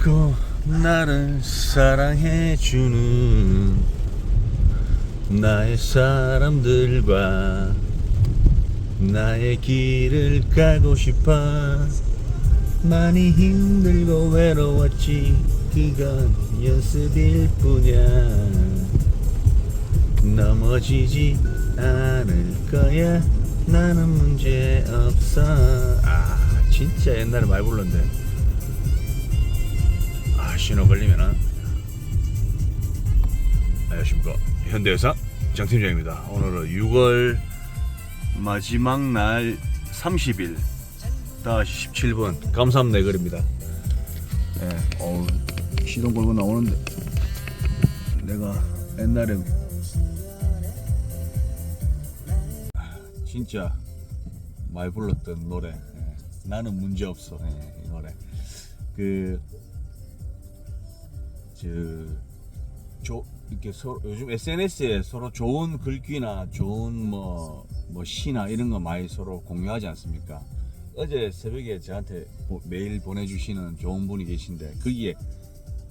않고 나를 사랑해주는 나의 사람들과 나의 길을 가고 싶어. 많이 힘들고 외로웠지. 그건 연습일 뿐이야. 넘어지지 않을 거야. 나는 문제 없어. 아 진짜 옛날에 많이 불렀는데 아 신호 걸리면은. 안녕하십니까. 현대해상 장팀장입니다. 오늘은 6월 마지막 날 30일 다시 17분 감삼 내거리입니다. 예, 어우, 시동 걸고 나오는데. 내가 옛날에 진짜 많이 불렀던 노래. 예, 나는 문제 없어. 예, 이 노래. 그 저 이렇게 서로 요즘 SNS에 서로 좋은 글귀나 좋은 뭐, 뭐 시나 이런 거 많이 서로 공유하지 않습니까? 어제 새벽에 저한테 보- 메일 보내주시는 좋은 분이 계신데 거기에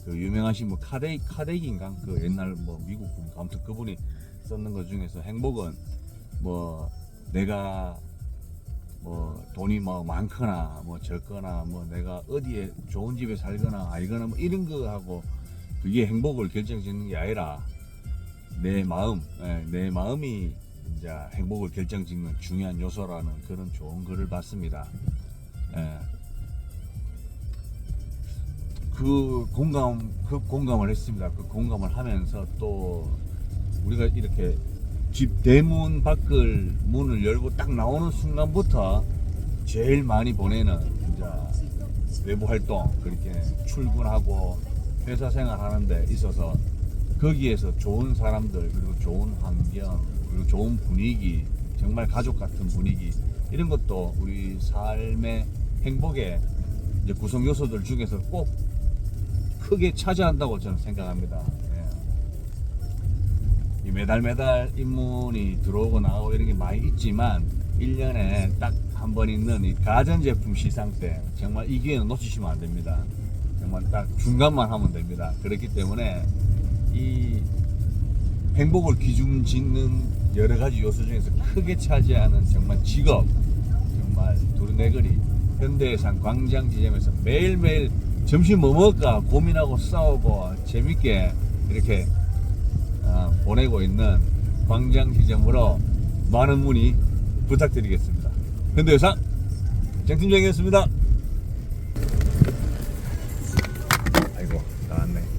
그 유명하신 뭐 카데이 카데기인가 그 옛날 뭐 미국 분 아무튼 그분이 썼는 것 중에서 행복은 뭐 내가 뭐 돈이 뭐 많거나 뭐 적거나 뭐 내가 어디에 좋은 집에 살거나 알거나 뭐 이런 거 하고 그게 행복을 결정짓는 게 아니라 내 마음, 예, 내 마음이 이제 행복을 결정짓는 중요한 요소라는 그런 좋은 글을 봤습니다. 예. 그 공감, 그 공감을 했습니다. 그 공감을 하면서 또 우리가 이렇게 집 대문 밖을 문을 열고 딱 나오는 순간부터 제일 많이 보내는 이제 외부 활동 그렇게 출근하고 회사 생활하는 데 있어서 거기에서 좋은 사람들 그리고 좋은 환경 그리고 좋은 분위기 정말 가족 같은 분위기 이런 것도 우리 삶의 행복의 구성 요소들 중에서 꼭 크게 차지한다고 저는 생각합니다. 예. 이 매달 매달 입문이 들어오고 나오고 이런 게 많이 있지만 1년에 딱 한 번 있는 이 가전제품 시상 때 정말 이 기회는 놓치시면 안 됩니다. 정말 딱 중간만 하면 됩니다. 그렇기 때문에 이 행복을 기준 짓는 여러 가지 요소 중에서 크게 차지하는 정말 직업, 정말 두루내거리, 현대해상 광장 지점에서 매일매일 점심 뭐 먹을까 고민하고 싸우고 재밌게 이렇게 어, 보내고 있는 광장 지점으로 많은 문의 부탁드리겠습니다. 현대해상 장팀장이었습니다. 아이고 나왔네.